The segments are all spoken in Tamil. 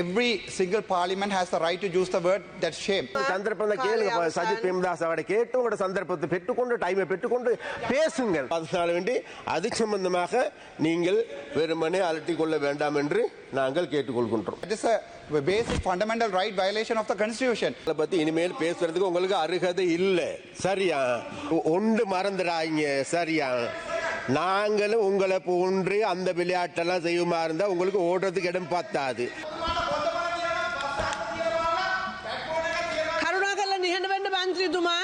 every single parliament has the right to use the word that shame. சந்தர்ப்பத்தை கேளுங்க சஜித் பிரேமதாஸ் அவரை கேட்டு உங்களோட சந்தர்ப்பத்தை பெற்றுக்கொண்டு டைமை பெற்றுக்கொண்டு பேசுங்கள். அதனால வேண்டி அது சம்பந்தமாக நீங்கள் வெறுமனே அலட்டிக் கொள்ள வேண்டாம் என்று நாங்கள் கேட்டுக்கொள்கின்றோம். It is a basic fundamental right violation of the constitution. அதை பத்தி இனிமேல் பேசுறதுக்கு உங்களுக்கு அருகதை இல்லை. சரியா? ஒன்று மறந்துடாங்க சரியா? நாங்களும் உங்களை போன்று அந்த விளையாட்டெல்லாம் செய்யுமா இருந்தா உங்களுக்கு ஓடுறதுக்கு இடம் பத்தாது. ತಾಂತ್ರಿದುಮಾ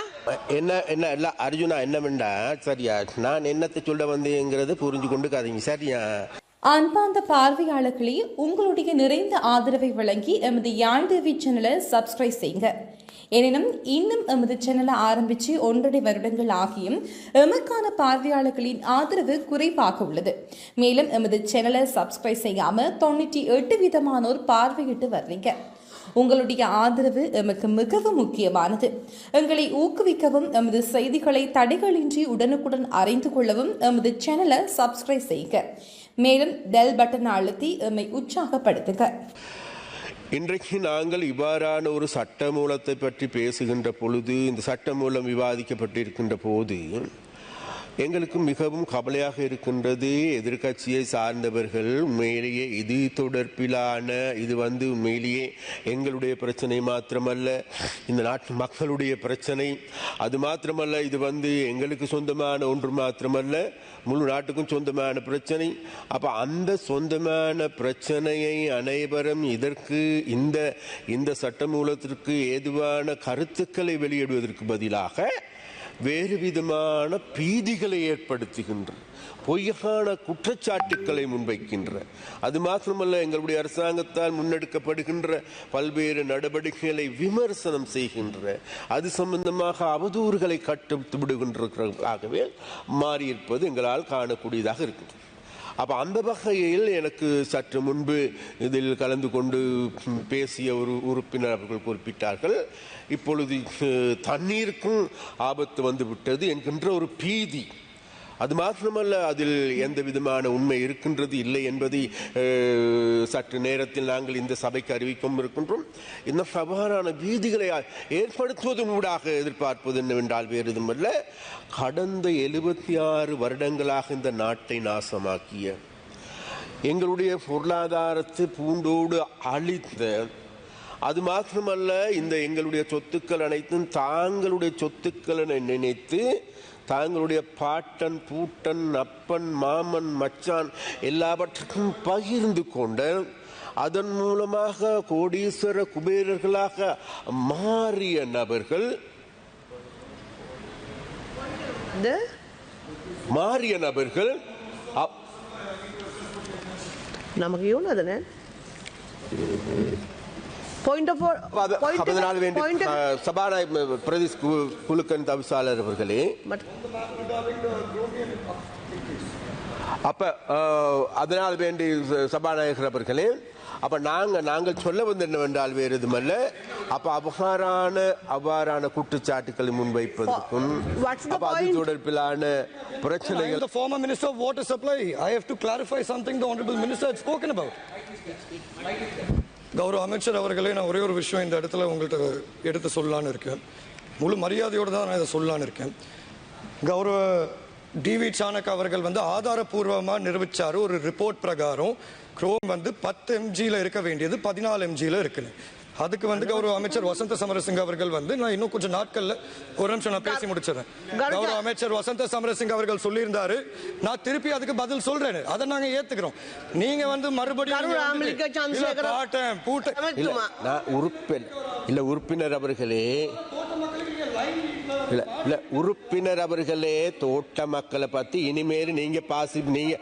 என்ன என்ன இல்லை அர்ஜுனா என்னவெண்டா சரியா நான் என்னத்தை சொல்ல வந்தேங்கிறது புரிஞ்சு கொண்டுக்காதீங்க சரியா? அன்பார்ந்த பார்வையாளர்களே உங்களுடைய நிறைந்த ஆதரவை வழங்கி எமது யாழ் டிவி சேனலை சப்ஸ்கிரைப் செய்யுங்க. எனினும் இன்னும் எமது சேனலை ஆரம்பித்து ஒன்றரை வருடங்கள் ஆகியும் எமக்கான பார்வையாளர்களின் ஆதரவு குறைவாக உள்ளது. மேலும் எமது சேனலை சப்ஸ்கிரைப் செய்யாமல் தொண்ணூற்றி எட்டு விதமானோர் பார்வையிட்டு வர்றீங்க உங்களுடைய ஆதரவு எமக்கு மிகவும் முக்கியமானது. எங்களை ஊக்குவிக்கவும் எமது செய்திகளை தடைகளின்றி உடனுக்குடன் அறிந்து கொள்ளவும் எமது சேனலை சப்ஸ்கிரைப் செய்யுங்க மேலும் பெல் பட்டன் அழுத்தி எம்மை உற்சாகப்படுத்துங்க. இன்றைக்கு நாங்கள் இவ்வாறான ஒரு சட்ட மூலத்தை பற்றி பேசுகின்ற பொழுது இந்த சட்ட மூலம் விவாதிக்கப்பட்டிருக்கின்ற போது எங்களுக்கு மிகவும் கவலையாக இருக்கின்றது. எதிர்க்கட்சியை சார்ந்தவர்கள் உண்மையிலேயே இது தொடர்பிலான இது வந்து உண்மையிலேயே எங்களுடைய பிரச்சனை மாத்திரமல்ல. இந்த நாட்டு மக்களுடைய பிரச்சனை. அது மாத்திரமல்ல இது வந்து எங்களுக்கு சொந்தமான ஒன்று மாத்திரமல்ல. முழு நாட்டுக்கும் சொந்தமான பிரச்சனை. அப்போ அந்த சொந்தமான பிரச்சனையை அனைவரும் இதற்கு இந்த இந்த சட்டமூலத்திற்கு ஏதுவான கருத்துக்களை வெளியிடுவதற்கு பதிலாக வேறு விதமான பீதிகளை ஏற்படுத்துகின்ற பொய்யான குற்றச்சாட்டுக்களை முன்வைக்கின்ற. அது மாத்திரமல்ல எங்களுடைய அரசாங்கத்தால் முன்னெடுக்கப்படுகின்ற பல்வேறு நடவடிக்கைகளை விமர்சனம் செய்கின்ற அது சம்பந்தமாக அவதூறுகளை கட்டு விடுகின்றதாகவே மாறியிருப்பது எங்களால் காணக்கூடியதாக இருக்கின்றது. அப்போ அந்த வகையில் எனக்கு சற்று முன்பு இதில் கலந்து கொண்டு பேசிய ஒரு உறுப்பினர் அவர்கள் குறிப்பிட்டார்கள். இப்பொழுது தண்ணீருக்கும் ஆபத்து வந்து விட்டது என்கின்ற ஒரு பீதி அது மாத்திரமல்ல அதில் எந்த விதமான உண்மை இருக்கின்றது இல்லை என்பதை சற்று நேரத்தில் நாங்கள் இந்த சபைக்கு அறிவிக்கும் இருக்கின்றோம். இந்த சவாலான பீதிகளை ஏற்படுத்துவதன் ஊடாக எதிர்பார்ப்பது என்னவென்றால் வேறு எதுவுமல்ல கடந்த எழுபத்தி ஆறு வருடங்களாக இந்த நாட்டை நாசமாக்கிய எங்களுடைய பொருளாதாரத்தை பூண்டோடு அழித்த அது மாத்திரமல்ல இந்த எங்களுடைய சொத்துக்கள் அனைத்தும் தாங்களுடைய சொத்துக்கள் என நினைத்து தாங்களுடைய பாட்டன் பூட்டன் அப்பன் மாமன் மச்சான் எல்லாவற்றுக்கும் பகிர்ந்து கொண்டு அதன் மூலமாக கோடீஸ்வர குபேரர்களாக மாறிய நபர்கள் மாறிய நபர்கள் நமக்கு எவ்வளோ யூனதனே அதனால வேண்டி அஹ், சபாநாயகர் பிரதேஷ் கு- குழுக்கன் தவிசாளர் அவர்களே அப்ப அதனால் வேண்டி சபாநாயகர் அவர்களே அப்ப நாங்க நாங்கள் சொல்ல வந்து என்னவென்றால் வேறு எதுமல்ல அப்ப அவ்வாறான அவ்வாறான குற்றச்சாட்டுக்களை முன்வைப்பதற்கும் அப்ப அது? தொடர்பிலான பிரச்சனைகள் the former Minister of Water Supply. I have to clarify something the Honorable Minister had spoken about. கௌரவ அமைச்சர் அவர்களே நான் ஒரே ஒரு விஷயம் இந்த இடத்துல உங்கள்கிட்ட எடுத்து சொல்லலான்னு இருக்கேன். முழு மரியாதையோடு தான் நான் இதை சொல்லலான்னு இருக்கேன். கௌரவ டிவி சாணக் அவர்கள் வந்து ஆதாரபூர்வமாக நிரூபிச்சாரு ஒரு ரிப்போர்ட் பிரகாரம். குரோம் வந்து பத்து எம்ஜியில் இருக்க வேண்டியது பதினாலு எம்ஜியில் இருக்குன்னு. அதுக்கு வந்து கௌரவ அமைச்சர் வசந்த சமரசிங்க அவர்கள் வந்து நான் இன்னும் கொஞ்சம் நாட்கள்ல ஒரு நிமிஷம் நான் பேசி முடிச்சிடறேன். கௌரவ- அமைச்சர் வசந்த சமரசிங்க அவர்கள் சொல்லியிருந்தாரு. நான் திருப்பி அதுக்கு பதில் சொல்றேன். அதை நாங்க ஏத்துக்கிறோம். நீங்க வந்து மறுபடியும் பாட்டேன் நான் உறுப்பினர் இல்ல உறுப்பினர் அவர்களே இல்லை இல்லை உறுப்பினர் அவர்களே தோட்ட மக்களை பத்தி இனிமேல் நீங்க பாசி நீங்க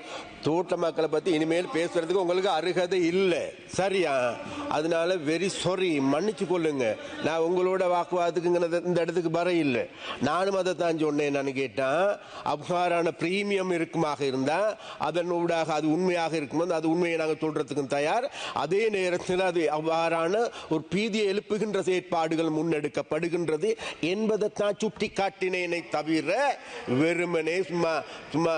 தோட்ட மக்களை பத்தி இனிமேல் பேசுறதுக்கு உங்களுக்கு அருகதை இல்லை. சரியா? அதனால வெரி சாரி மன்னிச்சு கொள்ளுங்க. நான் உங்களோட வாக்குவாதத்துக்குங்கிறத இந்த இடத்துக்கு வர இல்லை. நானும் அதை தான் சொன்னேன் நான் கேட்டேன் அவ்வாறான பிரீமியம் இருக்குமாக இருந்தா அதன் ஊடாக அது உண்மையாக இருக்கும்போது அது உண்மையை நாங்கள் சொல்றதுக்கும் தயார். அதே நேரத்தில் அது அவ்வாறான ஒரு பீதியை எழுப்புகின்ற செயற்பாடுகள் முன்னெடுக்கப்படுகின்றது என்பதைத்தான் சுட்டி காட்டினேனை தவிர வெறுமனே சும்மா சும்மா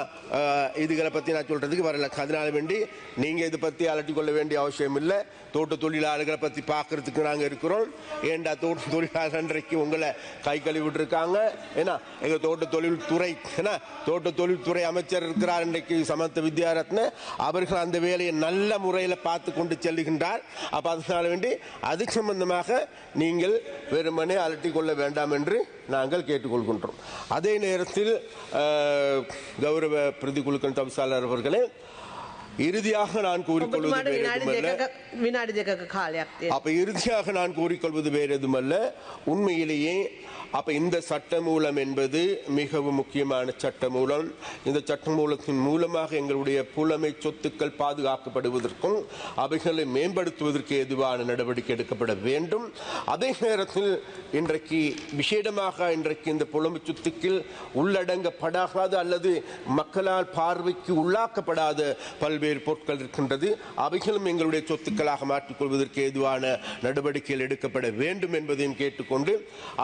இதுகளை பற்றி நான் சொல்கிறதுக்கு வரல. அதனால வேண்டி நீங்கள் இதை பற்றி அலட்டிக் கொள்ள வேண்டிய அவசியம் இல்லை. தோட்ட தொழிலாளர்களை பற்றி பார்க்கறதுக்கு நாங்கள் இருக்கிறோம். ஏண்டா தோட்ட தொழிலாளர் இன்றைக்கு உங்களை கை கழுவிட்டு இருக்காங்க ஏன்னா எங்கள் தோட்ட தொழில்துறை ஏன்னா தோட்ட தொழில்துறை அமைச்சர் இருக்கிறார் இன்றைக்கு சமத்த வித்யாரத்ன. அவர்கள் அந்த வேலையை நல்ல முறையில் பார்த்து கொண்டு செல்லுகின்றார் அப்போ அதனால வேண்டி அது சம்பந்தமாக நீங்கள் வெறுமனே அலட்டிக் கொள்ள வேண்டாம் என்று நாங்கள் கேட்டுக்கொள்கின்றோம். அதே நேரத்தில் கௌரவ பிரதி குழுக்கள் தவிசாளர் அவர்களே இறுதியாக நான் கூறிக்கொள்வது அப்ப இறுதியாக நான் கூறிக்கொள்வது வேறு எதுமல்ல உண்மையிலேயே அப்ப இந்த சட்டமூலம் என்பது மிகவும் முக்கியமான சட்டமூலம். இந்த சட்டமூலத்தின் மூலமாக எங்களுடைய புலமை சொத்துக்கள் பாதுகாக்கப்படுவதற்கும் அவைகளை மேம்படுத்துவதற்கு எதுவான நடவடிக்கை எடுக்கப்பட வேண்டும். அதே நேரத்தில் இன்றைக்கு விசேடமாக இன்றைக்கு இந்த புலமை சொத்துக்கள் உள்ளடங்கப்படாத அல்லது மக்களால் பார்வைக்கு உள்ளாக்கப்படாத பல்வேறு பொருட்கள் இருக்கின்றது. அவைகளும் எங்களுடைய சொத்துக்களாக மாற்றிக்கொள்வதற்கு ஏதுவான நடவடிக்கைகள் எடுக்கப்பட வேண்டும் என்பதையும் கேட்டுக்கொண்டு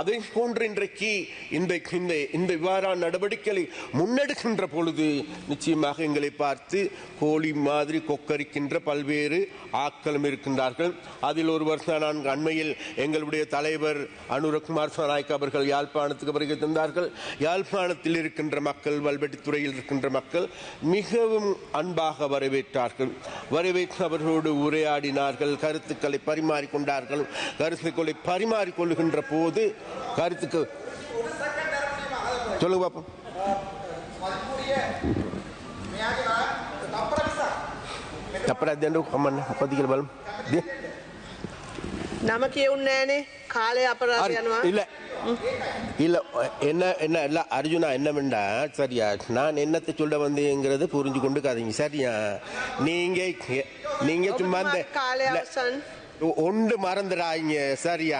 அதை போன்று இன்றைக்கு இந்த இந்த இந்த இவ்வாறான நடவடிக்கைகளை முன்னெடுக்கின்ற பொழுது நிச்சயமாக எங்களை பார்த்து கோழி மாதிரி கொக்கரிக்கின்ற பல்வேறு ஆக்களும் இருக்கின்றார்கள். அதில் ஒருவர் தான் நான் அண்மையில் எங்களுடைய தலைவர் அனுரகுமார் நாயக் அவர்கள் யாழ்ப்பாணத்துக்கு வருகை தந்தார்கள். யாழ்ப்பாணத்தில் இருக்கின்ற மக்கள் வல்வெட்டித்துறையில் இருக்கின்ற மக்கள் மிகவும் அன்பாக வரவேற்றார்கள். வரவேற்று அவர்களோடு உரையாடினார்கள் கருத்துக்களை பரிமாறிக்கொண்டார்கள். கருத்துக்களை பரிமாறிக்கொள்கின்ற போது கருத்துக்கு சொல்லுங்க பாப்போம் அப்புறம் அது கம்மன் பத்திகள் பலம் නම කියවුන්නේ නෑනේ කාලය අපරාධ යනවා. இல்ல இல்ல என்ன என்ன இல்ல அர்ஜுனா என்னவெண்டா சரியா நான் என்னத்தை சொல்ல வந்தேங்கிறத புரிஞ்சு கொண்டு காதீங்க சரியா நீங்க நீங்க சும்மா இந்த කාලය இல்ல, අවසන්. ஒன்று மறந்துடாங்க சரியா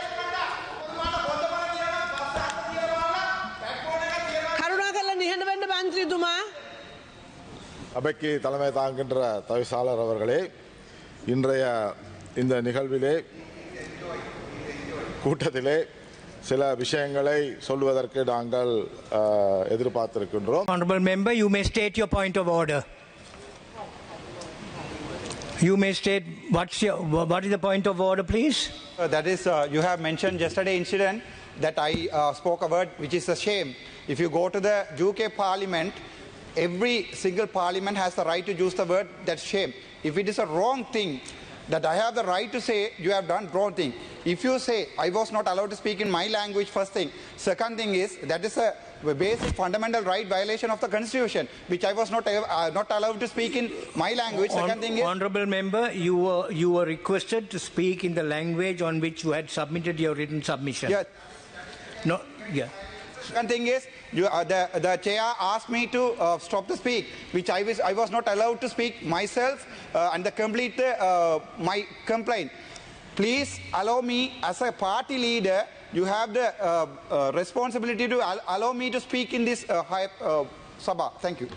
කරුණා කල්ල නිහඬ වෙන්න මන්ත්‍රීතුමා அவைக்கு தலைமை தாங்குகின்ற தவிசாளர் அவர்களே இன்றைய இந்த நிகழ்விலே கூட்டத்திலே சில விஷயங்களை சொல்வதற்கு நாங்கள் அஹ், எதிர்பார்த்திருக்கின்றோம் Honorable member, you may state your point of order. You may state what's your, what is the point of order, please? Uh, that is, uh, you have mentioned yesterday incident that I uh, spoke about, which is a shame. If you go to the UK Parliament, every single Parliament has the right to use the word that's shame. If it is a wrong thing, that I have the right to say you have done wrong thing. If you say I was not allowed to speak in my language, first thing. Second thing is that is a basic fundamental right violation of the constitution, which I was not uh, not allowed to speak in my language. Second Hon- thing is Honorable member, you were, you were requested to speak in the language on which you had submitted your written submission. yeah. No, yeah. Second thing is, you, uh, the, the chair asked me to uh, stop the speak, which I was, I was not allowed to speak myself uh, and the complete uh, my complaint. Please allow me as a party leader, you have the uh, uh, responsibility to al- allow me to speak in this high, Sabha. Thank you.